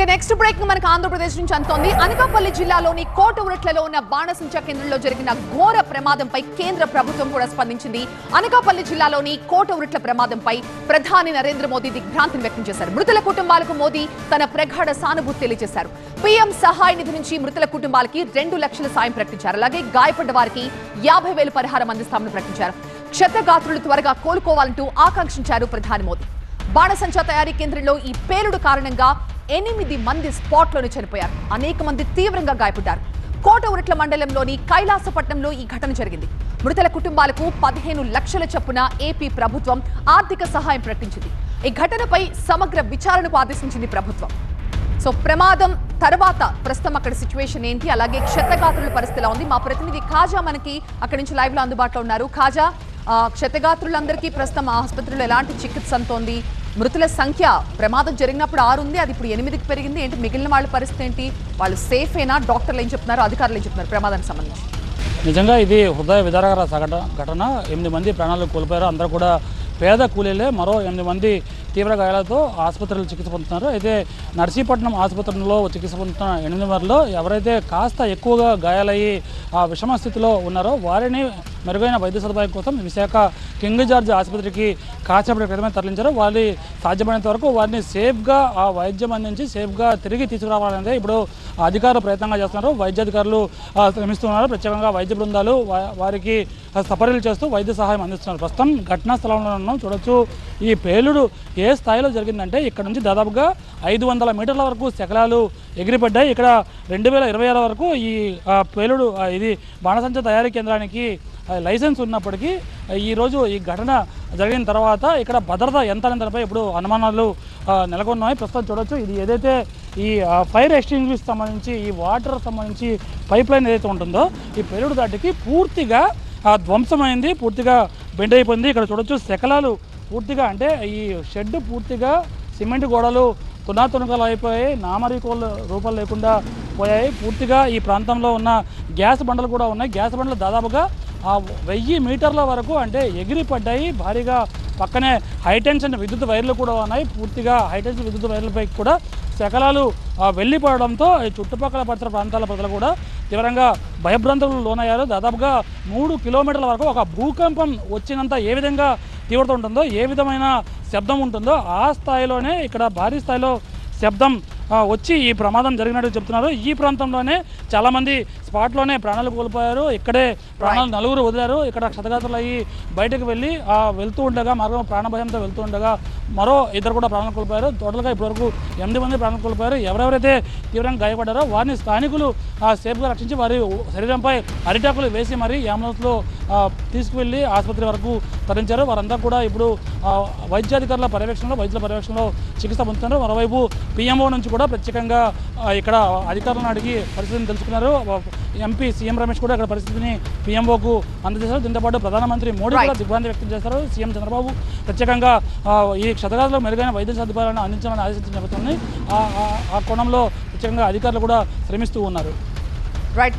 ఇక next break మనకు ఆంధ్రప్రదేశ్ నుంచి అంతోంది అనకాపల్లి జిల్లాలోని కోట ఉరట్లలో ఉన్న బాణసంచ కేంద్రంలో జరిగిన ఘోర ప్రమాదంపై కేంద్ర ప్రభుత్వం కూడా స్పందించింది. అనకాపల్లి జిల్లాలోని కోట ఉరట్ల ప్రమాదంపై ప్రధాని నరేంద్ర మోదీ దిగ్భ్రాంతిని వ్యక్తం చేశారు. మృతుల కుటుంబాలకు మోదీ తన ప్రగాఢ సానుభూతి తెలియజేశారు. పీఎం సహాయ నిధి నుంచి మృతుల కుటుంబాలకి రెండు లక్షల సాయం ప్రకటించారు. అలాగే గాయపడ్డ వారికి యాభై వేలు పరిహారం అందిస్తామని ప్రకటించారు. క్షతగాత్రులు త్వరగా కోలుకోవాలంటూ ఆకాంక్షించారు ప్రధాని మోదీ. బాణసంచా తయారీ కేంద్రంలో ఈ పేలుడు కారణంగా ఎనిమిది మంది స్పాట్లోనే చనిపోయారు. అనేక మంది తీవ్రంగా గాయపడ్డారు. కోట ఉరట్ల మండలంలోని కైలాసపట్నంలో ఈ ఘటన జరిగింది. మృతుల కుటుంబాలకు పదిహేను లక్షల చొప్పున ఏపీ ప్రభుత్వం ఆర్థిక సహాయం ప్రకటించింది. ఈ ఘటనపై సమగ్ర విచారణకు ఆదేశించింది ప్రభుత్వం. సో ప్రమాదం తర్వాత ప్రస్తుతం అక్కడ సిచ్యువేషన్ ఏంటి? అలాగే క్షతగాత్రుల పరిస్థితి ఉంది? మా ప్రతినిధి ఖాజా మనకి అక్కడి నుంచి లైవ్లో అందుబాటులో ఉన్నారు. ఖాజా క్షతగాత్రులందరికీ ప్రస్తుతం ఆసుపత్రిలో ఎలాంటి చికిత్స అంతోంది మృతుల సంఖ్య ప్రమాదం జరిగినప్పుడు ఆరు ఉంది అది ఇప్పుడు ఎనిమిదికి పెరిగింది. ఏంటి మిగిలిన వాళ్ళ పరిస్థితి ఏంటి? వాళ్ళు సేఫ్ అయినా డాక్టర్లు ఏం చెప్తున్నారు? అధికారులు ఏం చెప్తున్నారు? ప్రమాదానికి సంబంధించి. నిజంగా ఇది హృదయ విదారకర ఘటన. ఎనిమిది మంది ప్రాణాలు కోల్పోయారు. అందరూ కూడా పేద కూలీలే మరో ఎనిమిది మంది తీవ్ర గాయాలతో ఆసుపత్రిలో చికిత్స పొందుతున్నారు. అయితే నర్సీపట్నం ఆసుపత్రిలో చికిత్స పొందుతున్న ఎనిమిది మందిలో ఎవరైతే కాస్త ఎక్కువగా గాయాలయ్యి ఆ విషమ స్థితిలో ఉన్నారో వారిని మెరుగైన వైద్య సదుపాయం కోసం విశాఖ కింగ్ జార్జ్ ఆసుపత్రికి కాసేపటి క్రితమే తరలించారు. వారి సాధ్యమైనంత వరకు వారిని సేఫ్గా ఆ వైద్యం అందించి సేఫ్గా తిరిగి తీసుకురావాలనేది ఇప్పుడు అధికారులు ప్రయత్నంగా చేస్తున్నారు. వైద్యాధికారులు శ్రమిస్తున్నారు. ప్రత్యేకంగా వైద్య బృందాలు వారికి సపరీలు చేస్తూ వైద్య సహాయం అందిస్తున్నారు. ప్రస్తుతం ఘటనా స్థలంలో ఉన్నాం. చూడొచ్చు ఈ పేలుడు ఏ స్థాయిలో జరిగిందంటే ఇక్కడ నుంచి దాదాపుగా ఐదు వందల మీటర్ల వరకు శకలాలు ఎగిరిపడ్డాయి. ఇక్కడ రెండు వేల ఇరవై ఆరు వరకు ఈ పేలుడు ఇది బాణసంచ తయారీ కేంద్రానికి లైసెన్స్ ఉన్నప్పటికీ ఈరోజు ఈ ఘటన జరిగిన తర్వాత ఇక్కడ భద్రత ఎంత అనే దానిపై ఇప్పుడు అనుమానాలు నెలకొన్నాయి. ప్రస్తుతం చూడొచ్చు. ఇది ఏదైతే ఈ ఫైర్ ఎక్స్టింగ్విష్ సంబంధించి ఈ వాటర్ సంబంధించి పైప్ లైన్ ఏదైతే ఉంటుందో ఈ పేలుడు దాటికి పూర్తిగా ధ్వంసమైంది పూర్తిగా బెండ్ అయిపోయింది. ఇక్కడ చూడొచ్చు శకలాలు పూర్తిగా అంటే ఈ షెడ్ పూర్తిగా సిమెంట్ గోడలు తునాతునకలు అయిపోయాయి. నామరికోళ్ళ రూపాలు లేకుండా పోయాయి. పూర్తిగా ఈ ప్రాంతంలో ఉన్న గ్యాస్ బండలు కూడా ఉన్నాయి. గ్యాస్ బండలు దాదాపుగా ఆ వెయ్యి మీటర్ల వరకు అంటే ఎగిరి పడ్డాయి భారీగా పక్కనే హైటెన్షన్ విద్యుత్ వైర్లు కూడా ఉన్నాయి. పూర్తిగా హైటెన్షన్ విద్యుత్ వైర్లపై కూడా శకలాలు వెళ్ళిపోవడంతో ఈ చుట్టుపక్కల పరిసర ప్రాంతాల ప్రజలు కూడా తీవ్రంగా భయభ్రాంతులు లోనయ్యారు. దాదాపుగా మూడు కిలోమీటర్ల వరకు ఒక భూకంపం వచ్చినంత ఏ విధంగా తీవ్రత ఉంటుందో ఏ విధమైన శబ్దం ఉంటుందో ఆ స్థాయిలోనే ఇక్కడ భారీ స్థాయిలో శబ్దం వచ్చి ఈ ప్రమాదం జరిగినట్టు చెప్తున్నారు. ఈ ప్రాంతంలోనే చాలామంది స్పాట్లోనే ప్రాణాలు కోల్పోయారు. ఇక్కడే ప్రాణాలు నలుగురు వదిలారు. ఇక్కడ క్షతగాత్రులు అయ్యి బయటకు వెళ్ళి ఆ, వెళ్తూ ఉండగా మార్గం ప్రాణభయంతో వెళ్తూ ఉండగా మరో ఇద్దరు కూడా ప్రాణాలు కోల్పోయారు. టోటల్గా ఇప్పటివరకు ఎనిమిది మంది ప్రాణాలు కోల్పోయారు. ఎవరెవరైతే తీవ్రంగా గాయపడ్డారో వారిని స్థానికులు ఆ, సేఫ్గా రక్షించి వారి శరీరంపై అరిటాకులు వేసి మరి అంబులెన్స్లో తీసుకువెళ్ళి ఆసుపత్రి వరకు తరలించారు. వారంతా కూడా ఇప్పుడు వైద్యాధికారుల పర్యవేక్షణలో వైద్యుల పర్యవేక్షణలో చికిత్స పొందుతున్నారు. మరోవైపు పిఎంఓ నుంచి కూడా ప్రత్యేకంగా ఆ, ఇక్కడ అధికారులను అడిగి పరిస్థితిని తెలుసుకున్నారు. ఎంపీ సీఎం రమేష్ కూడా ఇక్కడ పరిస్థితిని పిఎంఓకు అందజేశారు. దీంతో పాటు ప్రధానమంత్రి మోడీ కూడా దిగ్భ్రాంతి వ్యక్తం చేశారు. సీఎం చంద్రబాబు ప్రత్యేకంగా ఈ క్షతగాదులకు మెరుగైన వైద్య సదుపాయాలను అందించాలని ఆదేశించిన నేపథ్యంలో ఆ- కోణంలో ప్రత్యేకంగా అధికారులు కూడా శ్రమిస్తూ ఉన్నారు. రైట్